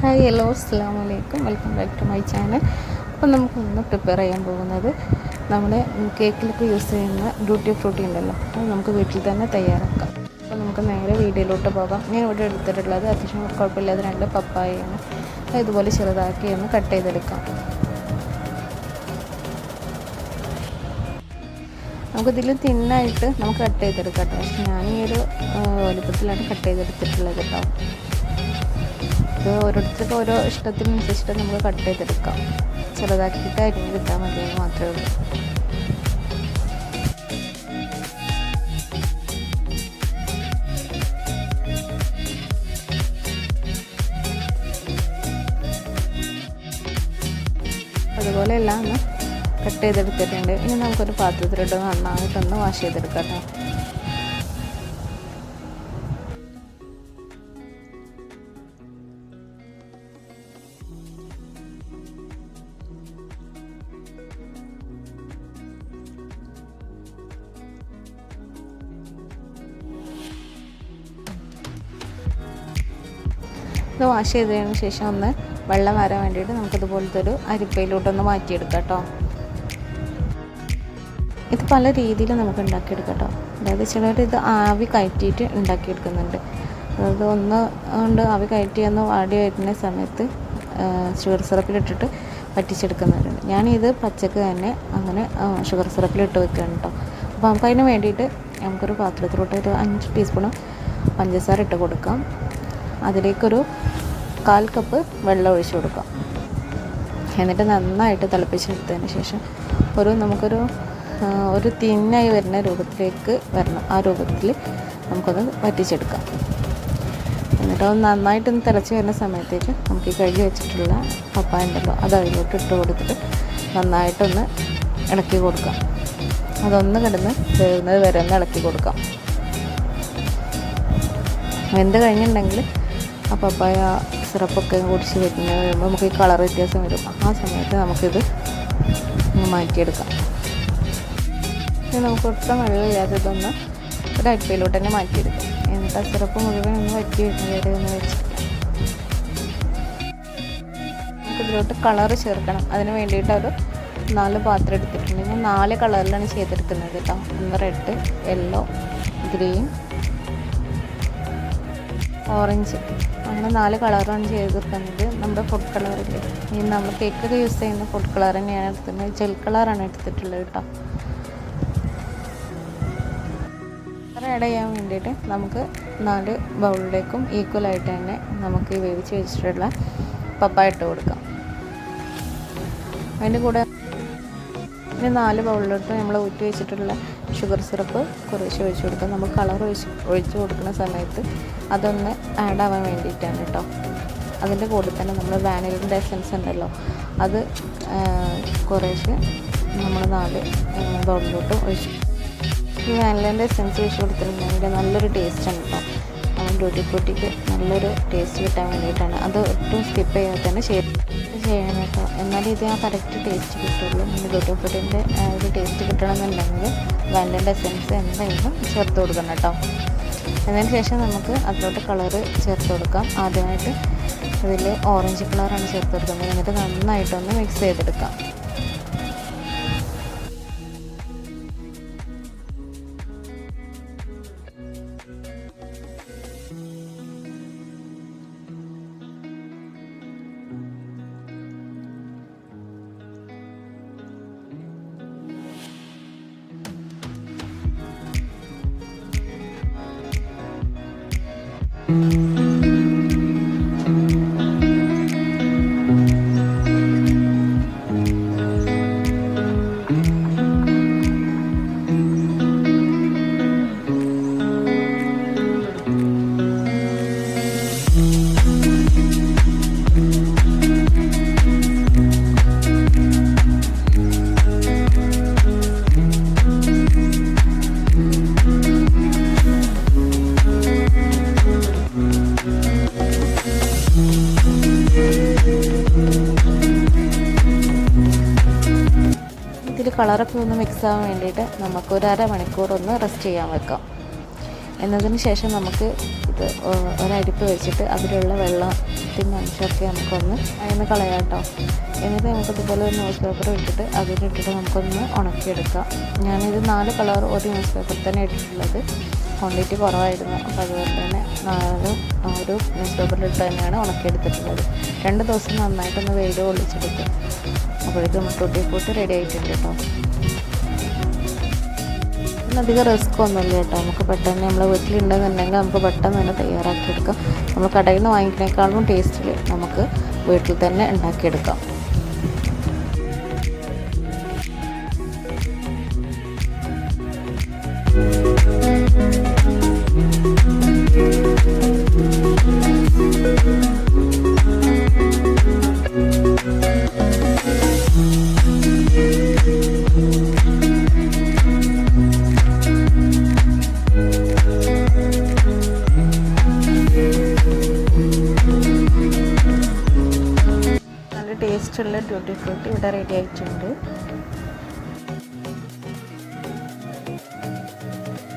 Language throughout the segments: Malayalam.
ഹായ് ഹലോ അസ്സാം വലൈക്കും welcome back to my channel അപ്പം നമുക്ക് ഇന്ന് പ്രിപ്പയർ ചെയ്യാൻ പോകുന്നത് നമ്മുടെ കേക്കിലൊക്കെ യൂസ് ചെയ്യുന്ന ഡ്യൂട്ടി ഫ്രൂട്ടി ഉണ്ടല്ലോ. അത് നമുക്ക് വീട്ടിൽ തന്നെ തയ്യാറാക്കാം. അപ്പോൾ നമുക്ക് നേരെ വീഡിയോയിലോട്ട് പോകാം. ഞാൻ ഇവിടെ എടുത്തിട്ടുള്ളത് അത്യാവശ്യം കുഴപ്പമില്ലാതെ രണ്ട് പപ്പായയാണ്. ഇതുപോലെ ചെറുതാക്കി ഒന്ന് കട്ട് ചെയ്തെടുക്കാം. നമുക്കിതിൽ തിന്നായിട്ട് നമുക്ക് കട്ട് ചെയ്തെടുക്കാം കേട്ടോ. പക്ഷെ ഞാൻ ഈ ഒരു വലുപ്പത്തിലാണ് കട്ട് ചെയ്തെടുത്തിട്ടുള്ളത് കേട്ടോ. ഇത് ഓരോരുത്തർക്ക് ഓരോ ഇഷ്ടത്തിനനുസരിച്ചിട്ട് നമ്മൾ കട്ട് ചെയ്തെടുക്കാം. ചെറുതാക്കിയിട്ട് അരിഞ്ഞ് കിട്ടാൻ മതി എന്ന് മാത്രമേ ഉള്ളൂ. അതുപോലെ എല്ലാം ഒന്ന് കട്ട് ചെയ്തെടുത്തിട്ടുണ്ട്. ഇനി നമുക്കൊരു പാത്രത്തിലിട്ട് നന്നായിട്ടൊന്ന് വാഷ് ചെയ്തെടുക്കാം കേട്ടോ. ഇത് വാഷ് ചെയ്തതിന് ശേഷം ഒന്ന് വെള്ളം വരാൻ വേണ്ടിയിട്ട് നമുക്കിതുപോലത്തെ ഒരു അരിപ്പയിലോട്ടൊന്ന് മാറ്റിയെടുക്കാം കേട്ടോ. ഇത് പല രീതിയിൽ നമുക്ക് ഉണ്ടാക്കിയെടുക്കാം കേട്ടോ. അതായത് ചിലർ ഇത് ആവി കയറ്റിയിട്ട് ഉണ്ടാക്കിയെടുക്കുന്നുണ്ട്. അതായത് ഒന്ന് കൊണ്ട് ആവി കയറ്റി ഒന്ന് വാടി വരുന്ന സമയത്ത് ഷുഗർ സിറപ്പിലിട്ടിട്ട് പറ്റിച്ചെടുക്കുന്നവരുണ്ട് ഞാനിത് പച്ചക്ക് തന്നെ അങ്ങനെ ഷുഗർ സിറപ്പിലിട്ട് വെക്കുകയാണ് കേട്ടോ. അപ്പോൾ നമുക്ക് അതിന് വേണ്ടിയിട്ട് നമുക്കൊരു പാത്രത്തിലോട്ട് ഒരു അഞ്ച് ടീസ്പൂണ് പഞ്ചസാര ഇട്ട് കൊടുക്കാം. അതിലേക്കൊരു കാൽ കപ്പ് വെള്ളം ഒഴിച്ചു കൊടുക്കാം എന്നിട്ട് നന്നായിട്ട് തിളപ്പിച്ചെടുത്തതിന് ശേഷം ഒരു നമുക്കൊരു ഒരു തിന്നായി വരുന്ന രൂപത്തിലേക്ക് വരണം. ആ രൂപത്തിൽ നമുക്കത് വറ്റിച്ചെടുക്കാം. എന്നിട്ട് അത് നന്നായിട്ടൊന്ന് തിളച്ച് വരുന്ന സമയത്തേക്ക് നമുക്ക് ഈ കഴുകി വെച്ചിട്ടുള്ള പപ്പായ ഉണ്ടല്ലോ അത് അതിലോട്ട് ഇട്ട് കൊടുത്തിട്ട് നന്നായിട്ടൊന്ന് ഇളക്കി കൊടുക്കാം. അതൊന്ന് കിടന്ന് വേവുന്നത് വരെ ഒന്ന് ഇളക്കി കൊടുക്കാം. വെന്ത് കഴിഞ്ഞിട്ടുണ്ടെങ്കിൽ ആ പപ്പായ സിറപ്പൊക്കെ കുടിച്ച് വരുന്ന കഴിയുമ്പോൾ നമുക്ക് ഈ കളർ വ്യത്യാസം വരും. ആ സമയത്ത് നമുക്കിത് മാറ്റിയെടുക്കാം. ഇനി നമുക്ക് ഒട്ടും വെള്ളമില്ലാത്തതൊന്ന് ഒരു അരിപ്പയിലോട്ട് തന്നെ മാറ്റിയെടുക്കാം. എന്നിട്ട് ആ സിറപ്പ് മുഴുവൻ ഒന്ന് വറ്റി വരുന്ന വരെ ഒന്ന് നമുക്ക് ഇതിലോട്ട് കളർ ചേർക്കണം. അതിന് വേണ്ടിയിട്ട് ഒരു നാല് പാത്രം എടുത്തിട്ടുണ്ട്. ഞാൻ നാല് കളറിലാണ് ചെയ്തെടുക്കുന്നത് കേട്ടോ. ഒന്ന് റെഡ് യെല്ലോ ഗ്രീൻ ഓറഞ്ച്. അങ്ങനെ നാല് കളറാണ് ചെയ്തെടുക്കുന്നത് നമ്മുടെ ഫുഡ് കളറില്ലേ ഈ നമ്മൾ കേക്കൊക്കെ യൂസ് ചെയ്യുന്ന ഫുഡ് കളർ തന്നെയാണ് എടുത്തത് ജെൽ കളറാണ് എടുത്തിട്ടുള്ളത് കേട്ടോ ആഡ് ചെയ്യാൻ വേണ്ടിയിട്ട് നമുക്ക് നാല് ബൗളിലേക്കും ഈക്വലായിട്ട് തന്നെ നമുക്ക് വേവിച്ച് വെച്ചിട്ടുള്ള പപ്പായ ഇട്ട് കൊടുക്കാം. അതിന്റെ കൂടെ ഇനി നാല് ബൗളിലോട്ട് നമ്മൾ ഊറ്റി വെച്ചിട്ടുള്ള ഷുഗർ സിറപ്പ് കുറേശ്ശെ ഒഴിച്ച് കൊടുക്കാം. നമ്മൾ കളർ ഒഴിച്ച് ഒഴിച്ച് കൊടുക്കുന്ന സമയത്ത് അതൊന്ന് ആഡ് ആവാൻ വേണ്ടിയിട്ടാണ് കേട്ടോ അതിന്റെ കൂടെ തന്നെ നമ്മൾ വാനിലിന്റെ എസൻസ് ഉണ്ടല്ലോ അത് കുറേശ്ശെ നമ്മൾ നാല് ബൗളിലോട്ട് ഒഴിച്ച്. ഈ വാനിലിന്റെ എസൻസ് ഒഴിച്ച് കൊടുത്തിട്ടുണ്ടെങ്കിൽ നല്ലൊരു ടേസ്റ്റ് ആണ് കേട്ടോ നമ്മൾ ഡ്യൂട്ടി ഫ്രൂട്ടിക്ക് നല്ലൊരു ടേസ്റ്റ് കിട്ടാൻ വേണ്ടിയിട്ടാണ്. അത് ഒട്ടും സ്കിപ്പ് ചെയ്യാതെ തന്നെ ചെയ്ത് ചെയ്യണം കേട്ടോ. എന്നാലേ ഇത് ആ കറക്റ്റ് ടേസ്റ്റ് കിട്ടുള്ളൂ. നമ്മൾ ഡ്യൂട്ടി ഫ്രൂട്ടിന്റെ ഒരു ടേസ്റ്റ് കിട്ടണമെന്നുണ്ടെങ്കിൽ വാനിലേന്റെ എസെൻസ് എന്തായാലും ചേർത്ത് കൊടുക്കണം കേട്ടോ. അതിന് ശേഷം നമുക്ക് അതിലോട്ട് കളറ് ചേർത്ത് കൊടുക്കാം. ആദ്യമായിട്ട് ഇതിൽ ഓറഞ്ച് കളറാണ് ചേർത്ത് കൊടുക്കുന്നത്. എന്നിട്ട് നന്നായിട്ടൊന്ന് മിക്സ് ചെയ്തെടുക്കാം. Mm-hmm. കളറൊക്കെ ഒന്ന് മിക്സ് ആവാൻ വേണ്ടിയിട്ട് നമുക്കൊരു അരമണിക്കൂർ ഒന്ന് റെസ്റ്റ് ചെയ്യാൻ വെക്കാം. എന്നതിന് ശേഷം നമുക്ക് ഇത് ഒരടുപ്പ് വെച്ചിട്ട് അതിലുള്ള വെള്ളത്തിന്റെ അംശമൊക്കെ നമുക്കൊന്ന് അതിന് കളയാം കേട്ടോ എന്നിട്ട് നമുക്ക് ഇതുപോലെ ഒരു ന്യൂസ് പേപ്പർ ഇട്ടിട്ട് അതിലിട്ടിട്ട് നമുക്കൊന്ന് ഉണക്കിയെടുക്കാം. ഞാനിത് നാല് കളർ ഒരു ന്യൂസ് പേപ്പർ തന്നെ ഇട്ടിട്ടുള്ളത്. ക്വാണ്ടിറ്റി കുറവായിരുന്നു. അപ്പോൾ അതുപോലെ തന്നെ നാല് ഒരു ന്യൂസ് പേപ്പറിലിട്ട് തന്നെയാണ് ഉണക്കിയെടുത്തിട്ടുള്ളത്. രണ്ട് ദിവസം നന്നായിട്ടൊന്ന് വെയിൽ ഒളിച്ചെടുക്കും അപ്പോഴേക്കും നമുക്ക് ഒട്ടിപ്പോട്ട് റെഡി ആയിട്ടുണ്ട് കേട്ടോ അധികം റിസ്ക് ഒന്നുമില്ല കേട്ടോ. നമുക്ക് പെട്ടെന്ന് നമ്മൾ വീട്ടിലുണ്ടെന്നുണ്ടെങ്കിൽ നമുക്ക് പെട്ടെന്ന് തന്നെ തയ്യാറാക്കിയെടുക്കാം. നമ്മൾ കടയിൽ നിന്ന് വാങ്ങിക്കുന്നേക്കാളും ടേസ്റ്റിൽ നമുക്ക് വീട്ടിൽ തന്നെ ഉണ്ടാക്കിയെടുക്കാം. ട്യൂട്ടി ഇവിടെ റെഡി ആയിട്ടുണ്ട്.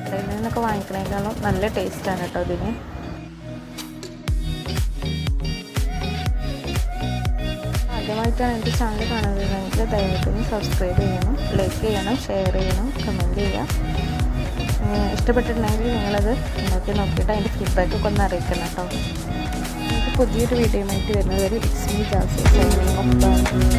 കടയിൽ നിന്നൊക്കെ വാങ്ങിക്കണേക്കാളും നല്ല ടേസ്റ്റാണ് കേട്ടോ ഇതിന്. ആദ്യമായിട്ടാണ് എന്റെ ചാനൽ കാണുന്നതെങ്കിൽ ദയവായിട്ട് സബ്സ്ക്രൈബ് ചെയ്യണം ലൈക്ക് ചെയ്യണം ഷെയർ ചെയ്യണം കമന്റ് ചെയ്യുക. ഇഷ്ടപ്പെട്ടിട്ടുണ്ടെങ്കിൽ നിങ്ങളത് നോക്കി നോക്കിയിട്ട് അതിന്റെ ഫീഡ്ബാക്കൊക്കെ ഒന്ന് അറിയിക്കണം കേട്ടോ. പുതിയൊരു വീഡിയോയുമായിട്ട് വരുന്നത് ഒരു ജാസ് ജാസി സൈനിങ് ഓഫ്